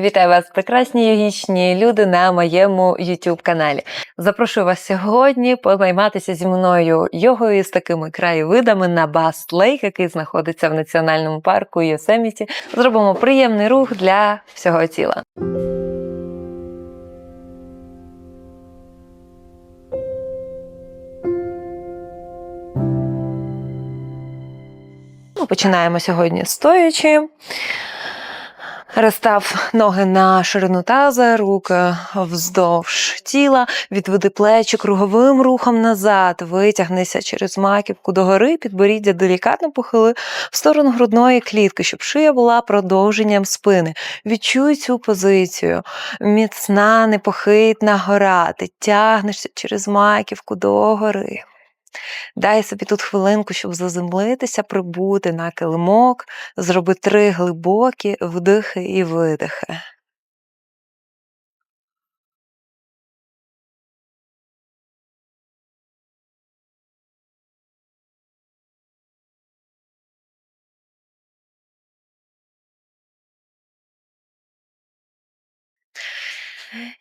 Вітаю вас, прекрасні йогічні люди на моєму YouTube каналі. Запрошую вас сьогодні позайматися зі мною йогою з такими краєвидами на Баст Лейк, який знаходиться в національному парку Йосеміті. Зробимо приємний рух для всього тіла. Ну, починаємо сьогодні стоячи. Розстав ноги на ширину таза, руки вздовж тіла, відведи плечі круговим рухом назад, витягнися через маківку догори, підборіддя делікатно похили в сторону грудної клітки, щоб шия була продовженням спини. Відчуй цю позицію. Міцна, непохитна гора. Ти тягнешся через маківку догори. Дай собі тут хвилинку, щоб заземлитися, прибути на килимок, зроби три глибокі вдихи і видихи.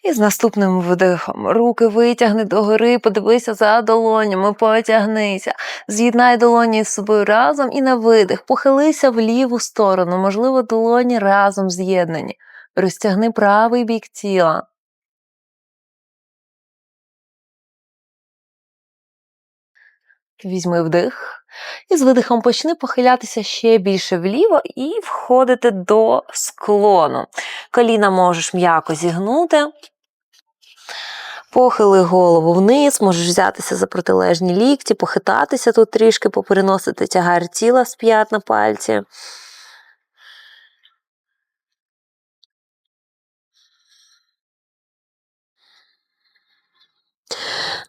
І з наступним вдихом руки витягни догори, подивися за долонями, потягнися. З'єднай долоні з собою разом і на видих. Похилися в ліву сторону, можливо, долоні разом з'єднані. Розтягни правий бік тіла. Візьми вдих. І з видихом почни похилятися ще більше вліво і входити до склону. Коліна можеш м'яко зігнути. Похили голову вниз, можеш взятися за протилежні лікті, похитатися тут трішки, попереносити тягар тіла з п'ят на пальці.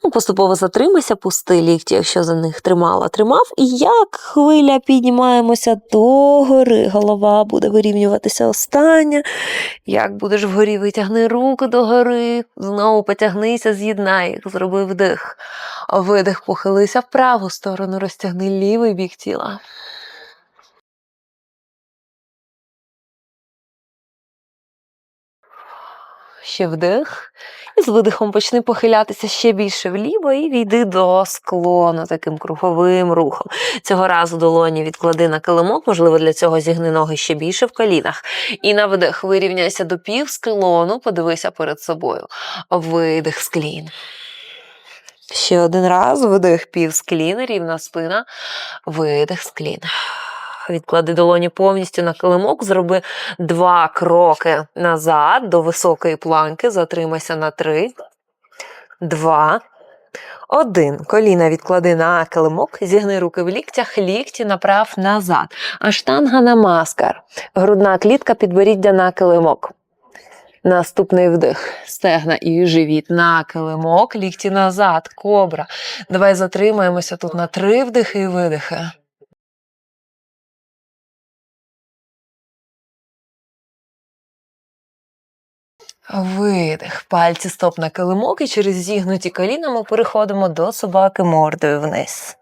Ну, Поступово затримайся, пусти лікті, якщо за них тримала, тримав. І як хвиля піднімаємося догори, голова буде вирівнюватися остання. Як будеш вгорі, витягни руки догори, знову потягнися, з'єднай їх, зроби вдих. Видих, похилися в праву сторону, розтягни лівий бік тіла. Ще вдих. І з видихом почни похилятися ще більше вліво і війди до склону таким круговим рухом. Цього разу долоні відклади на килимок, можливо, для цього зігни ноги ще більше в колінах. І на вдих вирівняйся до пів склону, подивися перед собою. Видих склін. Ще один раз вдих пів склін, рівна спина, видих склін. Відклади долоні повністю на килимок, зроби два кроки назад до високої планки, затримайся на три, два, один. Коліна відклади на килимок, зігни руки в ліктях, лікті направ назад. Аштанга намаскар. Грудна клітка підборіддя на килимок. Наступний вдих. Стегна і живіт на килимок, лікті назад, кобра. Давай затримаємося тут на три вдихи і видихи. Видих. Пальці стоп на килимок і через зігнуті коліна ми переходимо до собаки мордою вниз.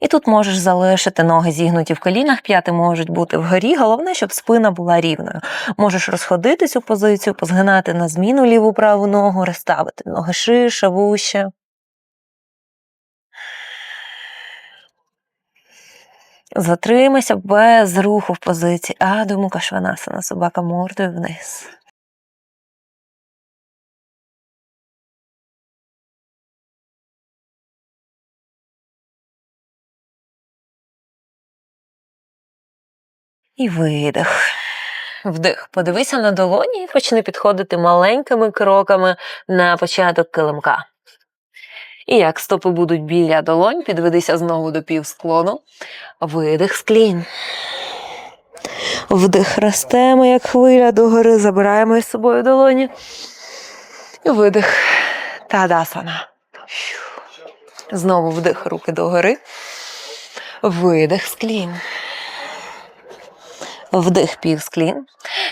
І тут можеш залишити ноги зігнуті в колінах, п'яти можуть бути вгорі. Головне, щоб спина була рівною. Можеш розходити цю позицію, позгинати на зміну ліву праву ногу, розставити ноги шише, вуще. Затримайся без руху в позиції. Аду Мукашванасана, собака мордою вниз. І видих. Вдих. Подивися на долоні і почни підходити маленькими кроками на початок килимка. І як стопи будуть біля долонь, підведися знову до півсклону. Видих склін. Вдих ростемо, як хвиля догори, забираємо із собою долоні. І видих. Тадасана. Знову вдих руки догори. Видих склін. Вдих півсклін.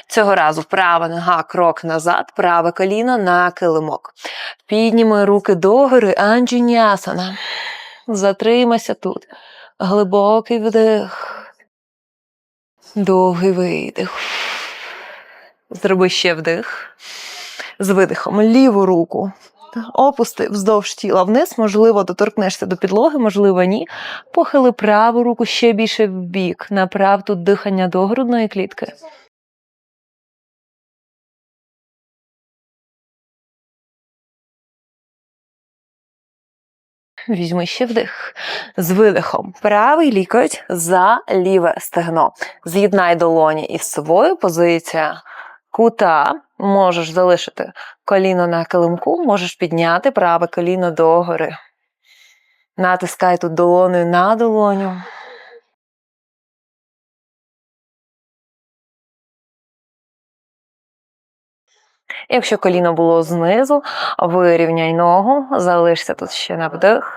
Цього разу права нога крок назад, праве коліно на килимок. Підніми руки догори, анджінясана. Затримайся тут. Глибокий вдих. Довгий видих. Зроби ще вдих. З видихом ліву руку. Опусти вздовж тіла вниз, можливо, доторкнешся до підлоги, можливо, ні. Похили праву руку ще більше в бік. Направ тут дихання до грудної клітки. Візьми ще вдих. З видихом. Правий лікоть за ліве стегно. З'єднай долоні із собою. Позиція кута. Можеш залишити коліно на килимку, можеш підняти праве коліно догори. Натискай тут долоною на долоню. Якщо коліно було знизу, вирівняй ногу, залишся тут ще на вдих.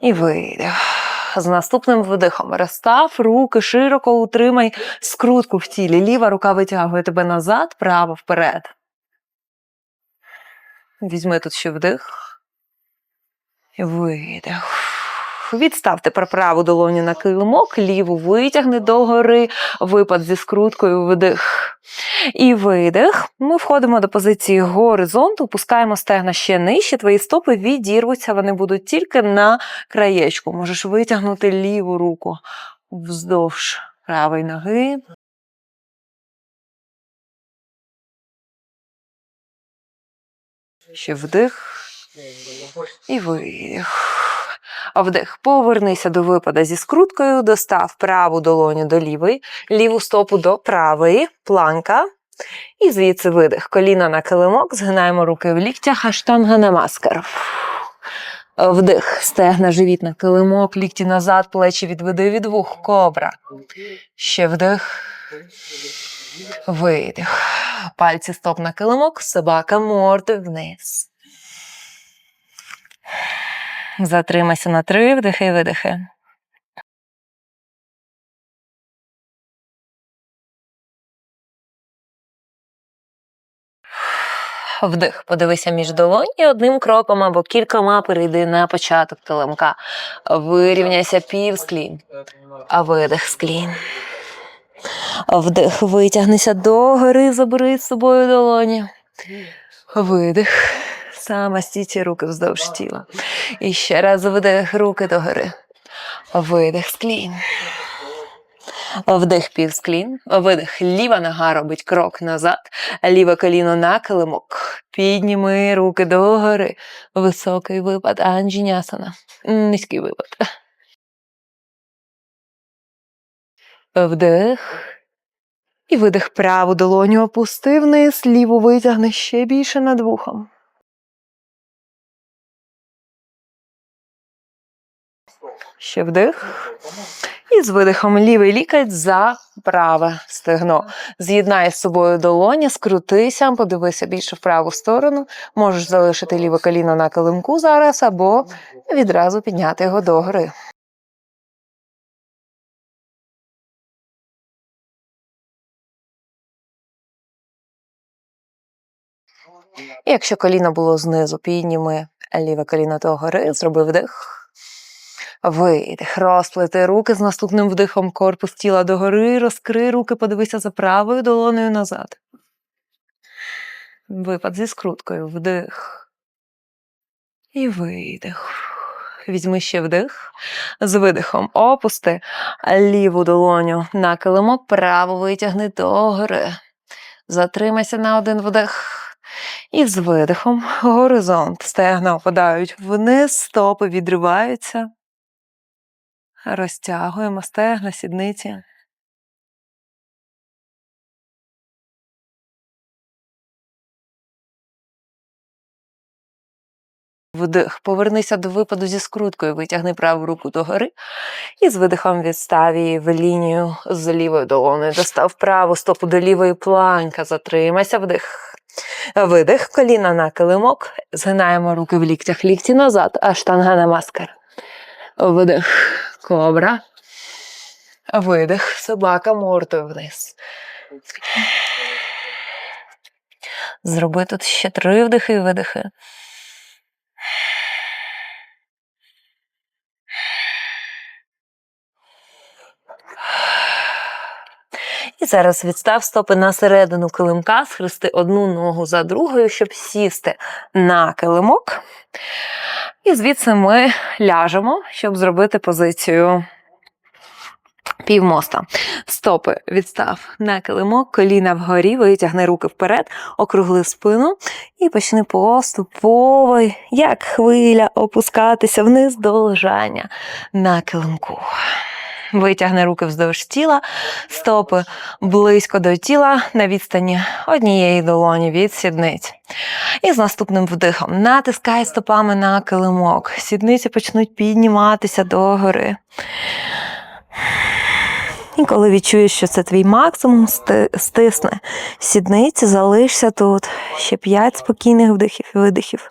І видих. З наступним видихом розстав руки широко утримай скрутку в тілі. Ліва рука витягує тебе назад, права вперед. Візьми тут ще вдих. І видих. Відстав тепер праву долоню на килимок, ліву витягни догори, випад зі скруткою, вдих. І видих. Ми входимо до позиції горизонту, опускаємо стегна ще нижче, твої стопи відірвуться, вони будуть тільки на краєчку. Можеш витягнути ліву руку вздовж правої ноги. Ще вдих і видих. Вдих. Повернися до випада зі скруткою, достав праву долоню до лівої, ліву стопу до правої, планка. І звідси видих. Коліна на килимок, згинаємо руки в ліктях, аштанга на маскар. Вдих, стегна, живіт на килимок, лікті назад, плечі відведи від вух, кобра. Ще вдих. Видих. Пальці стоп на килимок, собака мордою вниз. Затримайся на три, вдихи, видихи. Вдих, подивися між долонь і одним кроком або кількома перейди на початок килимка. Вирівняйся пів склін. А видих склін. Вдих, витягнися догори, забери з собою долоні. Видих. Саме стійці руки вздовж тіла. І ще раз вдих руки догори. Видих склін. Вдих півсклін, видих, ліва нога робить крок назад, ліве коліно на килимок. Підніми руки догори. Високий випад, анджінясана. Низький випад. Вдих. І видих праву долоню опусти вниз, ліву витягни ще більше над вухом. Ще вдих. І з видихом лівий лікоть за праве стегно. З'єднай з собою долоні, скрутися, подивися більше в праву сторону. Можеш залишити ліве коліно на килимку зараз або відразу підняти його догори. І якщо коліно було знизу, підніми ліве коліно догори, зроби вдих. Видих. Розплети руки з наступним вдихом корпус тіла догори, розкрий руки, подивися за правою долоною назад. Випад зі скруткою. Вдих. І видих. Візьми ще вдих. З видихом опусти ліву долоню на килимок, праву витягни догори. Затримайся на один вдих. І з видихом горизонт. Стегна опадають вниз, стопи відриваються. Розтягуємо стегна, сідниці. Вдих. Повернися до випаду зі скруткою, витягни праву руку догори і з видихом відстав її в лінію з лівою долоною. Достав праву стопу до лівої планка. Затримайся, вдих. Видих, коліна на килимок. Згинаємо руки в ліктях, лікті назад, а штанга на маскар. Вдих, кобра. Видих, собака мордою вниз. Зроби тут ще три вдихи і видихи. І зараз відстав стопи на середину килимка, схрести одну ногу за другою, щоб сісти на килимок. І звідси ми ляжемо, щоб зробити позицію півмоста. Стопи відстав на килимок, коліна вгорі, витягни руки вперед, округли спину і почни поступово, як хвиля, опускатися вниз до лежання на килимку. Витягни руки вздовж тіла, стопи близько до тіла на відстані однієї долоні від сідниць. І з наступним вдихом натискай стопами на килимок. Сідниці почнуть підніматися догори. І коли відчуєш, що це твій максимум, сти- стисни сідниці, залишся тут. Ще п'ять спокійних вдихів і видихів.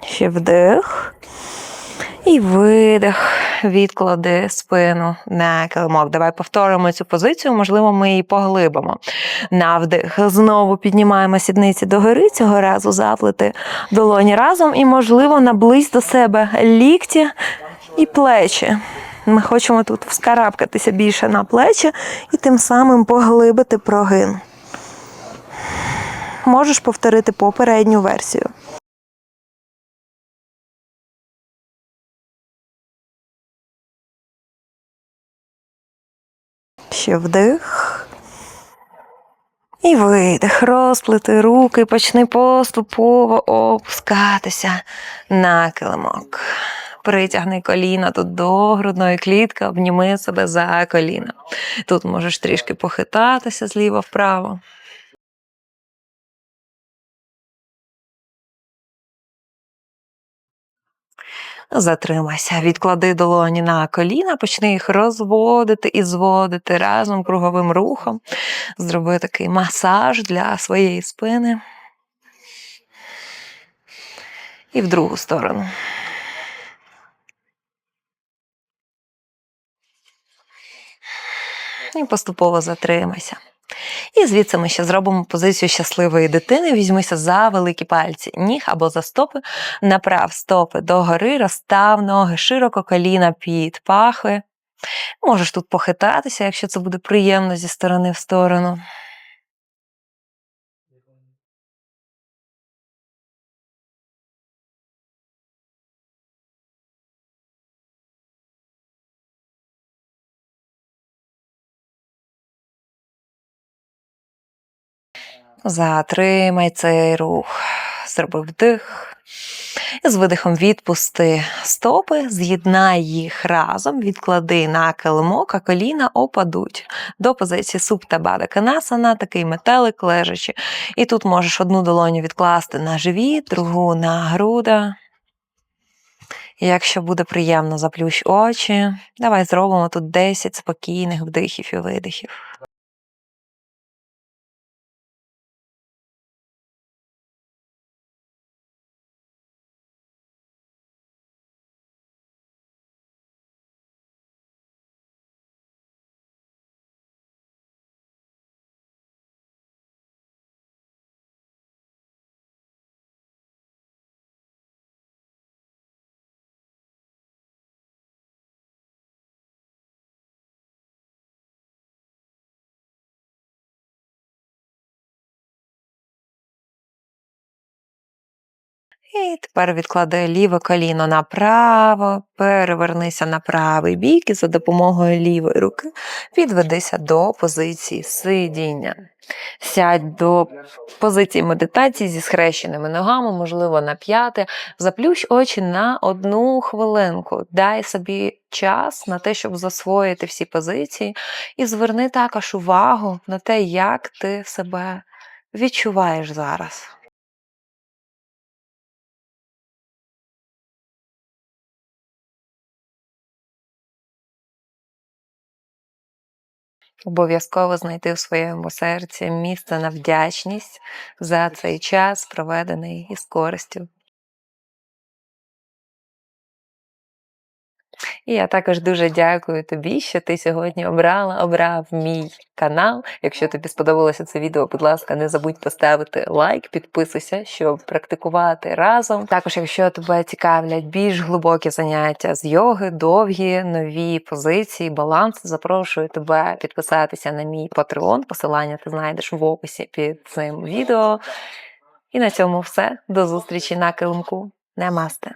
Ще вдих. І видих. Відклади спину на килимок. Давай повторимо цю позицію, можливо, ми її поглибимо. На вдих. Знову піднімаємо сідниці догори, цього разу заплити долоні разом і, можливо, наблизь до себе лікті і плечі. Ми хочемо тут вскарабкатися більше на плечі і тим самим поглибити прогин. Можеш повторити попередню версію. Ще вдих. І видих. Розплити руки, почни поступово опускатися на килимок. Притягни коліна тут до грудної клітки, обніми себе за коліна. Тут можеш трішки похитатися зліва вправо. Затримайся, відклади долоні на коліна, почни їх розводити і зводити разом круговим рухом. Зроби такий масаж для своєї спини. І в другу сторону. І поступово затримайся. І звідси ми ще зробимо позицію щасливої дитини. Візьмися за великі пальці ніг або за стопи, направ стопи догори, розстав ноги, широко коліна під пахви. Можеш тут похитатися, якщо це буде приємно зі сторони в сторону. Затримай цей рух. Зроби вдих. З видихом відпусти стопи, з'єднай їх разом, відклади на килимок, а коліна опадуть до позиції супта бада канасана, такий метелик лежачи. І тут можеш одну долоню відкласти на живіт, другу на груда. Якщо буде приємно, заплющ очі. Давай зробимо тут 10 спокійних вдихів і видихів. І тепер відклади ліве коліно направо, перевернися на правий бік і за допомогою лівої руки підведися до позиції сидіння. Сядь до позиції медитації зі схрещеними ногами, можливо, на п'яте. Заплющ очі на одну хвилинку. Дай собі час на те, щоб засвоїти всі позиції, і зверни також увагу на те, як ти себе відчуваєш зараз. Обов'язково знайти в своєму серці місце на вдячність за цей час, проведений із користю. І я також дуже дякую тобі, що ти сьогодні обрала, обрав мій канал. Якщо тобі сподобалося це відео, будь ласка, не забудь поставити лайк, підписуйся, щоб практикувати разом. Також, якщо тебе цікавлять більш глибокі заняття з йоги, довгі, нові позиції, баланс, запрошую тебе підписатися на мій Patreon. Посилання ти знайдеш в описі під цим відео. І на цьому все. До зустрічі на килимку. Намасте.